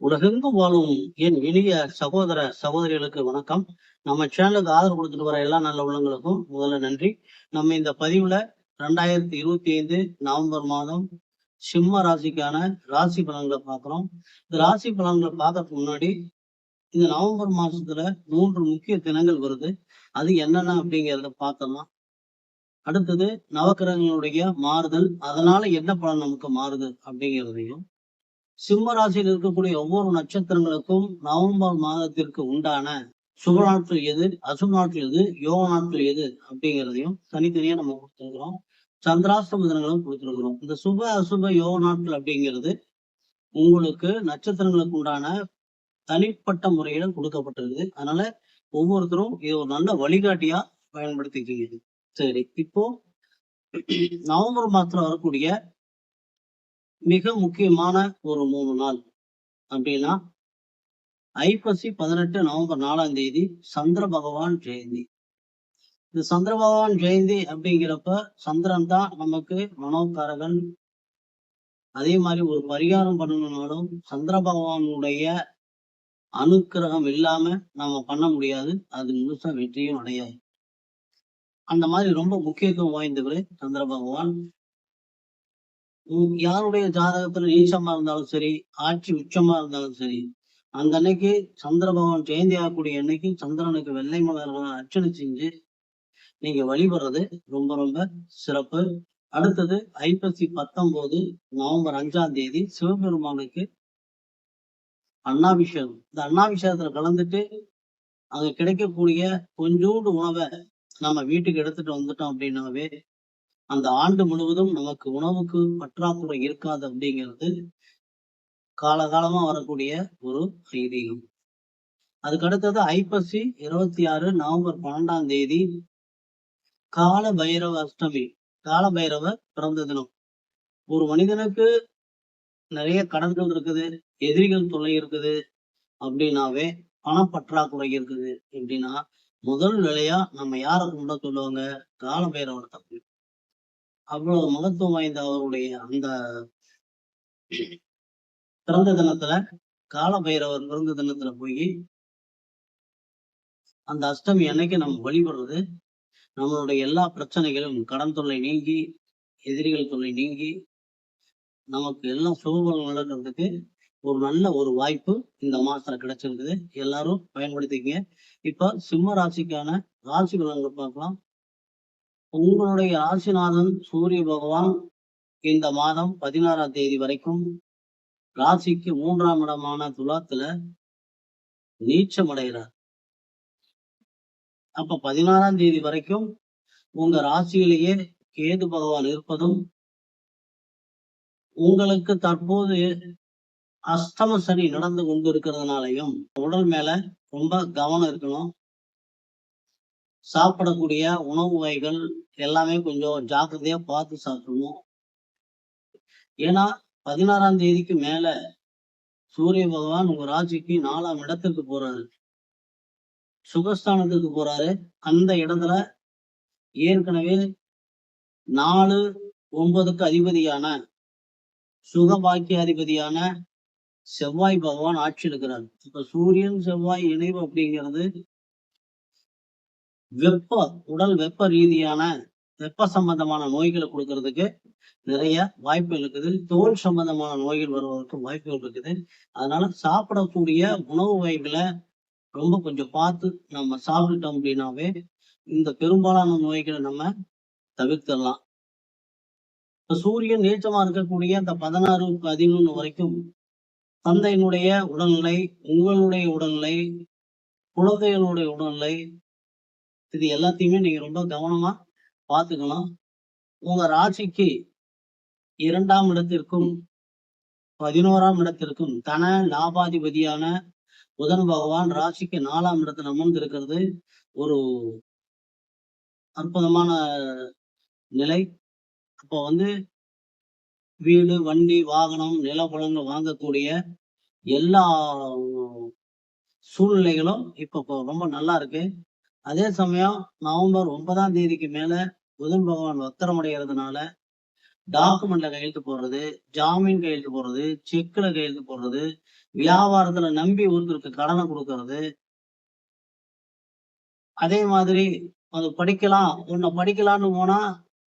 உலகெங்கும் வாழும் என் இனிய சகோதர சகோதரிகளுக்கு வணக்கம். நம்ம சேனலுக்கு ஆதரவு கொடுத்துட்டு வர எல்லா நல்ல உள்ளங்களுக்கும் முதல்ல நன்றி. நம்ம இந்த பதிவுல ரெண்டாயிரத்தி இருபத்தி ஐந்து நவம்பர் மாதம் சிம்ம ராசிக்கான ராசி பலன்களை பார்க்கிறோம். இந்த ராசி பலன்களை பார்க்கறதுக்கு முன்னாடி இந்த நவம்பர் மாசத்துல மூன்று முக்கிய தினங்கள் வருது. அது என்னென்ன அப்படிங்கிறத பார்த்தோம்னா அடுத்தது நவக்கிரகங்களுடைய மாறுதல். அதனால என்ன பலன் நமக்கு மாறுது அப்படிங்கிறதையும் சிம்ம ராசியில் இருக்கக்கூடிய ஒவ்வொரு நட்சத்திரங்களுக்கும் நவம்பர் மாதத்திற்கு உண்டான சுப நாட்கள் எது? அசுப நாட்கள் எது? யோக நாட்கள் எது? அப்படிங்கிறதையும் தனித்தனியா நம்ம கொடுத்துருக்கிறோம். சந்திராஷ்டம தினங்களும் கொடுத்துருக்கிறோம். இந்த சுப அசுப யோக நாட்கள் அப்படிங்கிறது உங்களுக்கு நட்சத்திரங்களுக்கு உண்டான தனிப்பட்ட முறையில கொடுக்கப்பட்டிருக்கு அதனால ஒவ்வொருத்தரும் இது ஒரு நல்ல வழிகாட்டியா பயன்படுத்திக்கிங்க சரி இப்போ நவம்பர் மாதத்துல வரக்கூடிய மிக முக்கியமான ஒரு மூணு நாள் அப்படின்னா ஐப்பசி பதினெட்டு நவம்பர் நாலாம் தேதி சந்திர பகவான் ஜெயந்தி. இந்த சந்திர பகவான் ஜெயந்தி அப்படிங்கிறப்ப சந்திரன் தான் நமக்கு மனோகாரகன் அதே மாதிரி ஒரு பரிகாரம் பண்ணணும்னாலும் சந்திர பகவானுடைய அனுக்கிரகம் இல்லாம நம்ம பண்ண முடியாது. அது முழுசா வெற்றியும் அடையாது. அந்த மாதிரி ரொம்ப முக்கியத்துவம் வாய்ந்தவர் சந்திர பகவான். யாருடைய ஜாதகத்துல நீச்சமா இருந்தாலும் சரி ஆட்சி உச்சமா இருந்தாலும் சரி அந்த அன்னைக்கு சந்திர பகவான் ஜெயந்தி ஆகக்கூடிய அன்னைக்கு சந்திரனுக்கு வெள்ளை மலர்களை அர்ச்சனை செஞ்சு நீங்க வழிபடுறது ரொம்ப ரொம்ப சிறப்பு. அடுத்தது ஐப்பசி பத்தொன்பது நவம்பர் அஞ்சாம் தேதி சிவபெருமானுக்கு அண்ணாபிஷேகம் இந்த அண்ணாபிஷேகத்துல கலந்துட்டு அங்க கிடைக்கக்கூடிய கொஞ்சோண்டு உணவை நம்ம வீட்டுக்கு எடுத்துட்டு வந்துட்டோம் அப்படின்னாவே அந்த ஆண்டு முழுவதும் நமக்கு உணவுக்கு பற்றாக்குறை இருக்காது அப்படிங்கிறது காலகாலமா வரக்கூடிய ஒரு ஐதீகம். அதுக்கு அடுத்தது ஐப்பசி இருபத்தி ஆறு நவம்பர் பன்னெண்டாம் தேதி கால பைரவ அஷ்டமி. கால பைரவ பிறந்த தினம். ஒரு மனிதனுக்கு நிறைய கடன்கள் இருக்குது எதிரிகள் தொல்லை இருக்குது அப்படின்னாவே பணப்பற்றாக்குறை இருக்குது. எப்படின்னா முதல் நிலையா நம்ம யாரை கும்பிட சொல்லுவாங்க? கால பைரவர் தப்பு. அவ்வளவு மகத்துவம் வாய்ந்த அவருடைய அந்த பிறந்த தினத்துல கால பைரவர் பிறந்த தினத்துல போய் அந்த அஷ்டமி அன்னைக்கு நம்ம வழிபடுறது. நம்மளுடைய எல்லா பிரச்சனைகளும் கடன் தொல்லை நீங்கி எதிரிகள் தொல்லை நீங்கி நமக்கு எல்லாம் சுகபலம் நடக்கிறதுக்கு ஒரு நல்ல ஒரு வாய்ப்பு இந்த மாசத்துல கிடைச்சிருக்குது. எல்லாரும் பயன்படுத்திக்கங்க. இப்ப சிம்ம ராசிக்கான ராசி பலன்கள் பார்க்கலாம். உங்களுடைய ராசிநாதன் சூரிய பகவான் இந்த மாதம் பதினாறாம் தேதி வரைக்கும் ராசிக்கு மூன்றாம் இடமான துலாத்துல நீச்சம் அடைகிறார். அப்ப பதினாறாம் தேதி வரைக்கும் உங்க ராசியிலேயே கேது பகவான் இருப்பதும் உங்களுக்கு தற்போது அஸ்தம சனி நடந்து கொண்டு இருக்கிறதுனாலையும் உடல் மேல ரொம்ப கவனம் இருக்கணும். சாப்பிடக்கூடிய உணவு வகைகள் எல்லாமே கொஞ்சம் ஜாக்கிரதையா பார்த்து சாப்பிடணும். ஏன்னா பதினாறாம் தேதிக்கு மேல சூரிய பகவான் உங்க ராசிக்கு நாலாம் இடத்துக்கு போறாரு. சுகஸ்தானத்துக்கு போறாரு. அந்த இடத்துல ஏற்கனவே நாலு ஒன்பதுக்கு அதிபதியான சுகபாக்கிய அதிபதியான செவ்வாய் பகவான் ஆட்சி எடுக்கிறார் இப்ப சூரியன் செவ்வாய் இணைவு அப்படிங்கிறது வெப்ப உடல் வெப்ப ரீதியான வெப்ப சம்பந்தமான நோய்களை கொடுக்கறதுக்கு நிறைய வாய்ப்புகள் இருக்குது. தோல் சம்பந்தமான நோய்கள் வருவதற்கு வாய்ப்புகள் இருக்குது. அதனால சாப்பிடக்கூடிய உணவு வகைகளை ரொம்ப கொஞ்சம் பார்த்து நம்ம சாப்பிட்டுட்டோம் அப்படின்னாவே இந்த பெரும்பாலான நோய்களை நம்ம தவிர்த்திடலாம். இப்ப சூரியன் நீச்சமா இருக்கக்கூடிய அந்த பதினாறு பதினொன்று வரைக்கும் தந்தையினுடைய உடல்நிலை உங்களுடைய உடல்நிலை குழந்தைகளுடைய உடல்நிலை இது எல்லாத்தையுமே நீங்க ரொம்ப கவனமா பார்த்துக்கணும் உங்க ராசிக்கு இரண்டாம் இடத்திற்கும் பதினோராம் இடத்திற்கும் தன லாபாதிபதியான புதன் பகவான் ராசிக்கு நாலாம் இடத்துல அமர்ந்து இருக்கிறது ஒரு அற்புதமான நிலை. அப்போ வந்து வீடு வண்டி வாகனம் நிலப்பழங்கள் வாங்கக்கூடிய எல்லா சூழ்நிலைகளும் இப்போ ரொம்ப நல்லா இருக்கு. அதே சமயம் நவம்பர் ஒன்பதாம் தேதிக்கு மேல புதன் பகவான் வக்கரம் அடைகிறதுனால டாக்குமெண்ட்ல கையெழுத்து போடுறது ஜாமீன் கையெழுத்து போடுறது செக்ல கையெழுத்து போடுறது வியாபாரத்துல நம்பி ஒருத்தருக்கு கடனை கொடுக்கறது. அதே மாதிரி அது படிக்கலாம் உன்னை படிக்கலாம்னு போனா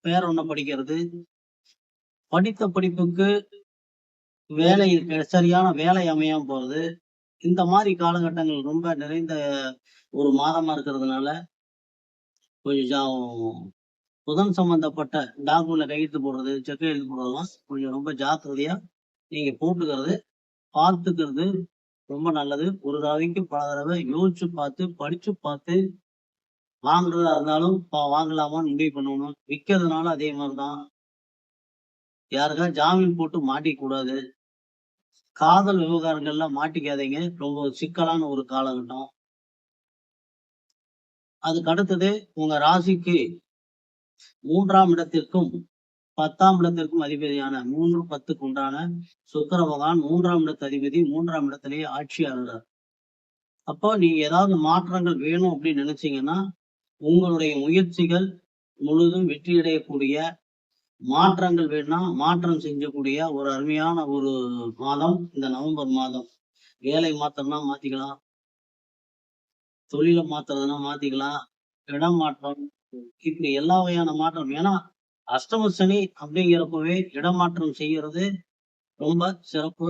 வேற ஒன்ன படிக்கிறது. படித்த படிப்புக்கு வேலை சரியான வேலை அமையாம போறது. இந்த மாதிரி காலகட்டங்கள் ரொம்ப நிறைந்த ஒரு மாதமா இருக்கிறதுனால கொஞ்சம் புதன் சம்பந்தப்பட்ட டாக்குமெண்ட்ல கையெழுத்து போடுறது செக் எழுத்து போடுறதெல்லாம் கொஞ்சம் ரொம்ப ஜாக்கிரதையா நீங்க போட்டுக்கிறது பார்த்துக்கிறது ரொம்ப நல்லது. ஒரு தடவைக்கு பல தடவை யோசிச்சு பார்த்து படிச்சு பார்த்து வாங்குறதா இருந்தாலும் வாங்கலாமான்னு முடிவு பண்ணணும். விற்கிறதுனால அதே மாதிரிதான். யாருக்கா ஜாமீன் போட்டு மாட்டிக்கூடாது காதல் விவகாரங்கள்ல மாட்டிக்காதீங்க. ரொம்ப சிக்கலான ஒரு காலகட்டம். அதுக்கு அடுத்தது உங்க ராசிக்கு மூன்றாம் இடத்திற்கும் பத்தாம் இடத்திற்கும் அதிபதியான மூன்று பத்துக்கு உண்டான சுக்கர பகவான் மூன்றாம் இடத்து அதிபதி மூன்றாம் இடத்திலேயே ஆட்சியாளர். அப்போ நீங்க ஏதாவது மாற்றங்கள் வேணும் அப்படின்னு நினைச்சீங்கன்னா உங்களுடைய முயற்சிகள் முழுதும் வெற்றியடையக்கூடிய மாற்றங்கள் வேணும்னா மாற்றம் செஞ்சக்கூடிய ஒரு அருமையான ஒரு மாதம் இந்த நவம்பர் மாதம். வேலை மாற்றம்னா மாத்திக்கலாம். தொழிலை மாத்துறதுனா மாத்திக்கலாம். இடம் மாற்றம் இப்படி எல்லா வகையான மாற்றம். ஏன்னா அஷ்டம சனி அப்படிங்கிறப்பவே இடமாற்றம் செய்யறது ரொம்ப சிறப்பு.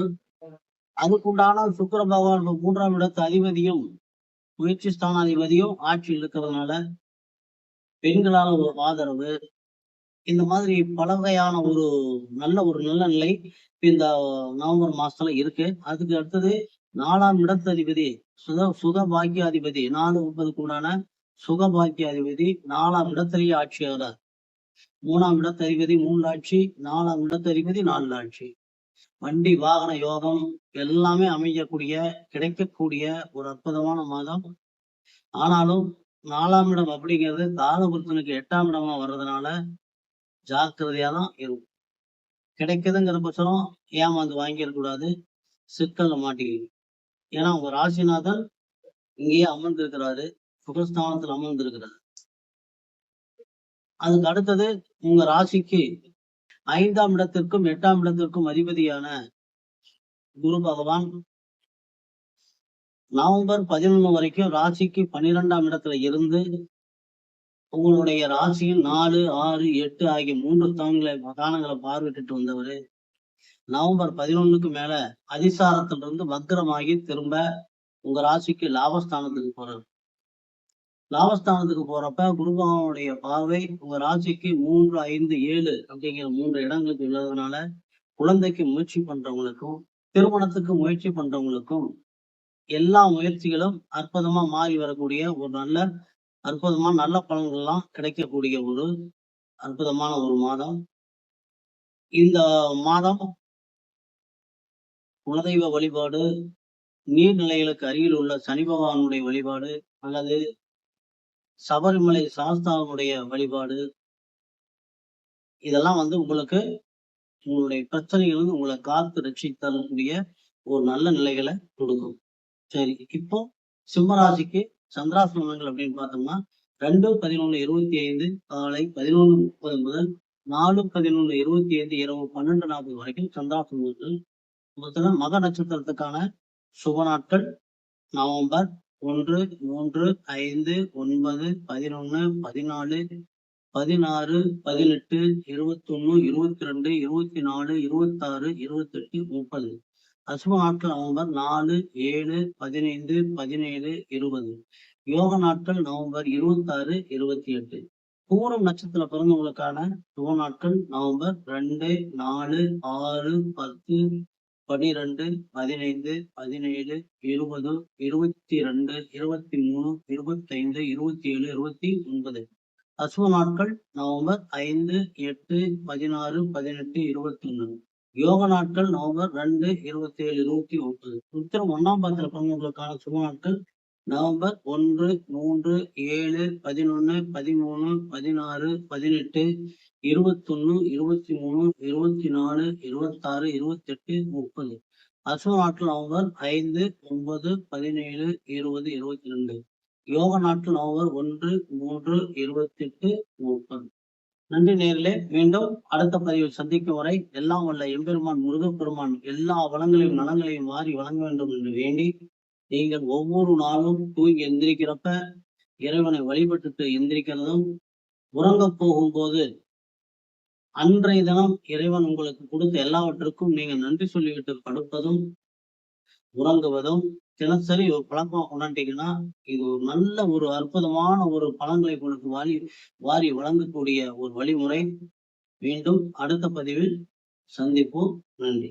அதுக்குண்டான சுக்கர பகவான் மூன்றாம் இடத்து அதிபதியும் முயற்சி ஸ்தானாதிபதியும் ஆட்சியில் இருக்கிறதுனால பெண்களால ஒரு ஆதரவு இந்த மாதிரி பல வகையான ஒரு நல்ல ஒரு நல்ல நிலை இந்த நவம்பர் மாசத்துல இருக்கு. அதுக்கு அடுத்தது நாலாம் இடத்ததிபதி சுக சுக பாக்கியாதிபதி நாலு முப்பதுக்கு உண்டான சுக பாக்கியாதிபதி நாலாம் இடத்திலேயே ஆட்சியாகிறார். மூணாம் இடத்ததிபதி மூன்று ஆட்சி நாலாம் இடத்ததிபதி நாலு ஆட்சி வண்டி வாகன யோகம் எல்லாமே அமையக்கூடிய கிடைக்கக்கூடிய ஒரு அற்புதமான மாதம். ஆனாலும் நாலாம் இடம் அப்படிங்கிறது காலபுருத்தனுக்கு எட்டாம் இடமா வர்றதுனால ஜாக்கிரதையாக தான் இருக்கும். கிடைக்குதுங்கிற பட்சம் ஏமாந்து வாங்கிடக்கூடாது சிக்கலில் மாட்டிக்கிது ஏன்னா உங்க ராசிநாதன் இங்கேயே அமர்ந்திருக்கிறாரு. சுகஸ்தானத்தில் அமர்ந்திருக்கிறார். அதுக்கு அடுத்தது உங்க ராசிக்கு ஐந்தாம் இடத்திற்கும் எட்டாம் இடத்திற்கும் அதிபதியான குரு பகவான் நவம்பர் பதினொன்று வரைக்கும் ராசிக்கு பன்னிரெண்டாம் இடத்துல இருந்து உங்களுடைய ராசியின் நாலு ஆறு எட்டு ஆகிய மூன்று ஸ்தானங்களை மகானங்களை பார்வையிட்டு வந்தவர். நவம்பர் பதினொன்னுக்கு மேல அதிசாரத்திலிருந்து வக்ரமாகி திரும்ப உங்க ராசிக்கு லாபஸ்தானத்துக்கு போறாரு. லாபஸ்தானத்துக்கு போறப்ப குருபகவானுடைய பார்வை உங்க ராசிக்கு மூன்று ஐந்து ஏழு அப்படிங்கிற மூன்று இடங்களுக்கு உள்ளதுனால குழந்தைக்கு முயற்சி பண்றவங்களுக்கும் திருமணத்துக்கு முயற்சி பண்றவங்களுக்கும் எல்லா முயற்சிகளும் அற்புதமா மாறி வரக்கூடிய ஒரு நல்ல அற்புதமான நல்ல பலன்கள்லாம் கிடைக்கக்கூடிய ஒரு அற்புதமான ஒரு மாதம். இந்த மாதம் குலதெய்வ வழிபாடு நீர்நிலைகளுக்கு அருகில் உள்ள சனி பகவானுடைய வழிபாடு அல்லது சபரிமலை சாஸ்தாவுடைய வழிபாடு. இதெல்லாம் வந்து உங்களுக்கு உங்களுடைய பிரச்சனைகள் உங்களை காத்து ரட்சித்தரக்கூடிய ஒரு நல்ல நிலைகளை கொடுக்கும். சரி இப்போ சிம்மராசிக்கு சந்திராசிரமங்கள் அப்படின்னு பார்த்தோம்னா ரெண்டு பதினொன்று இருபத்தி ஐந்து காலை பதினொன்று முப்பது முதல் நாலு பதினொன்று இருபத்தி ஐந்து இரவு பன்னெண்டு நாற்பது வரைக்கும் சந்திராசிரமங்கள். மொத்தம் மக நட்சத்திரத்துக்கான சுப நாட்கள். நவம்பர் ஒன்று மூன்று ஐந்து ஒன்பது பதினொன்று பதினாலு பதினாறு பதினெட்டு இருபத்தொன்னு இருபத்தி ரெண்டு இருபத்தி நாலு இருபத்தாறு இருபத்தெட்டு முப்பது. அசுப நாட்கள் நவம்பர் நாலு ஏழு பதினைந்து பதினேழு இருபது. யோக நாட்கள் நவம்பர் இருபத்தி ஆறு இருபத்தி எட்டு. பூரம் நட்சத்திர பிறந்தவங்களுக்கான சுப நாட்கள் நவம்பர் ரெண்டு நாலு ஆறு பத்து பனிரெண்டு பதினைந்து பதினேழு இருபது இருபத்தி ரெண்டு இருபத்தி மூணு இருபத்தைந்து இருபத்தி ஏழு இருபத்தி ஒன்பது. அசுவ நாட்கள் நவம்பர் ஐந்து எட்டு பதினாறு பதினெட்டு இருபத்தி ஒன்று யோக நாட்கள் நவம்பர் ரெண்டு இருபத்தி ஏழு இருபத்தி ஒன்பது. உத்திரம் ஒன்னாம் பாத்திர பிறந்தவங்களுக்கான சுப நாட்கள் நவம்பர் ஒன்று மூன்று ஏழு பதினொன்னு பதிமூணு பதினாறு பதினெட்டு இருபத்தொன்னு இருபத்தி மூணு இருபத்தி நாலு இருபத்தாறு இருபத்தெட்டு முப்பது. அசுவ நாட்கள் நவம்பர் ஐந்து ஒன்பது பதினேழு இருபது இருபத்தி ரெண்டு. யோக நாட்கள் நவம்பர் ஒன்று மூன்று இருபத்தெட்டு முப்பது. நன்றி நேர்களே. மீண்டும் அடுத்த பதிவில் சந்திக்கும் வரை எல்லாம் வல்ல எம்பெருமான் முருகப்பெருமான் எல்லா வளங்களையும் நலங்களையும் மாறி வழங்க வேண்டும் என்று வேண்டி நீங்கள் ஒவ்வொரு நாளும் தூங்கி எந்திரிக்கிறப்ப இறைவனை வழிபட்டுட்டு எந்திரிக்கிறதும் உறங்க போகும்போது அன்றைய தினம் இறைவன் உங்களுக்கு கொடுத்த எல்லாவற்றுக்கும் நீங்கள் நன்றி சொல்லிவிட்டு படுப்பதும் உறங்குவதும் தினசரி ஒரு பழக்கம் கொண்டாண்டீங்கன்னா இது ஒரு நல்ல ஒரு அற்புதமான ஒரு பழங்களை உங்களுக்கு வாரி வாரி வழங்கக்கூடிய ஒரு வழிமுறை. மீண்டும் அடுத்த பதிவில் சந்திப்போம். நன்றி.